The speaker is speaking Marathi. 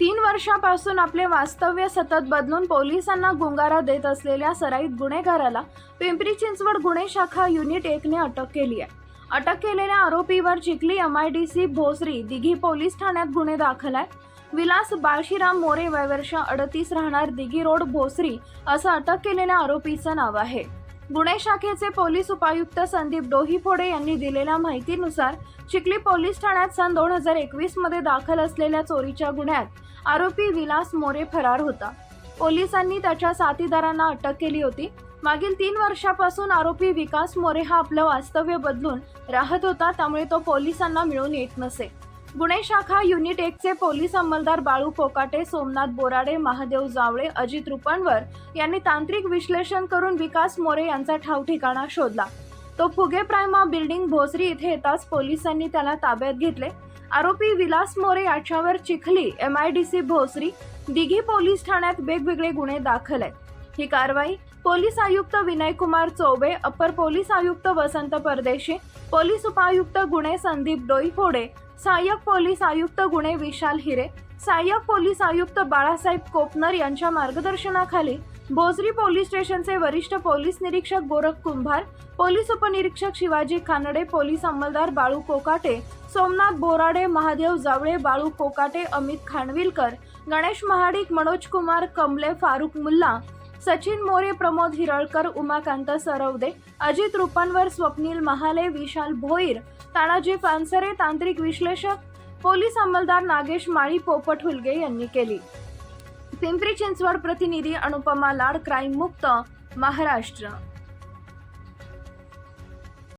तीन वर्षापासून आपले वास्तव्य सतत बदलून पोलिसांना गुंगारा देत असलेल्या सराईत गुन्हेगाराला पिंपरी चिंचवड गुन्हे शाखा युनिट एकने अटक केली आहे. अटक केलेल्या आरोपीवर Chikhli M I D C Bhosari Dighi police ठाण्यात गुन्हे दाखल आहे विलास बाळशीराम मोरे वयवर्ष अडतीस राहणार दिघी रोड भोसरी असं अटक केलेल्या आरोपीचं नाव आहे. गुन्हे शाखेचे पोलीस उपायुक्त संदीप डोहीफोडे यांनी दिलेल्या माहितीनुसार चिखली पोलीस ठाण्यात सन दोन हजार एकवीसमध्ये दाखल असलेल्या चोरीच्या गुन्ह्यात आरोपी विलास मोरे फरार होता. पोलिसांनी त्याच्या साथीदारांना अटक केली होती. मागील तीन वर्षापासून आरोपी विकास मोरे हा आपलं वास्तव्य बदलून राहत होता त्यामुळे तो पोलिसांना मिळून येत नसे. गुन्हे शाखा युनिट एकचे पोलीस अंमलदार बाळू कोकाटे सोमनाथ बोराडे महादेव जावळे अजित रुपणवर यांनी तांत्रिक विश्लेषण करून विकास मोरे यांचा ठाव ठिकाणा शोधला. तो फुगे प्रायमा बिल्डिंग भोसरी इथे येताच पोलिसांनी त्याला ताब्यात घेतले. आरोपी विलास मोरे याच्यावर Chikhli M I D C Bhosari Dighi police ठाण्यात वेगवेगळे गुन्हे दाखल आहेत. ही कारवाई पोलीस आयुक्त विनयकुमार चौबे अपर पोलीस आयुक्त वसंत परदेशी पोलीस उपायुक्त गुन्हे संदीप डोईफोडे सहाय्यक पोलीस आयुक्त गुन्हे विशाल हिरे सहाय्यक पोलीस आयुक्त बाळासाहेब कोपनर यांच्या मार्गदर्शनाखाली भोसरी पोलीस स्टेशनचे वरिष्ठ पोलीस निरीक्षक गोरख कुंभार पोलीस उपनिरीक्षक शिवाजी खानडे पोलीस अंमलदार बाळू कोकाटे सोमनाथ बोराडे महादेव जावळे बाळू कोकाटे अमित खानविलकर गणेश महाडिक मनोज कुमार कमले फारुक मुल्ला सचिन मोरे प्रमोद हिरळकर उमाकांत सरवदे अजित रुपनवर स्वप्नील महाले विशाल भोईर तानाजी पानसरे तांत्रिक विश्लेषक पोलीस अंमलदार नागेश माळी पोपट हुलगे यांनी केली. पिंपरी चिंचवड प्रतिनिधी अनुपमा लाड क्राईम मुक्त महाराष्ट्र.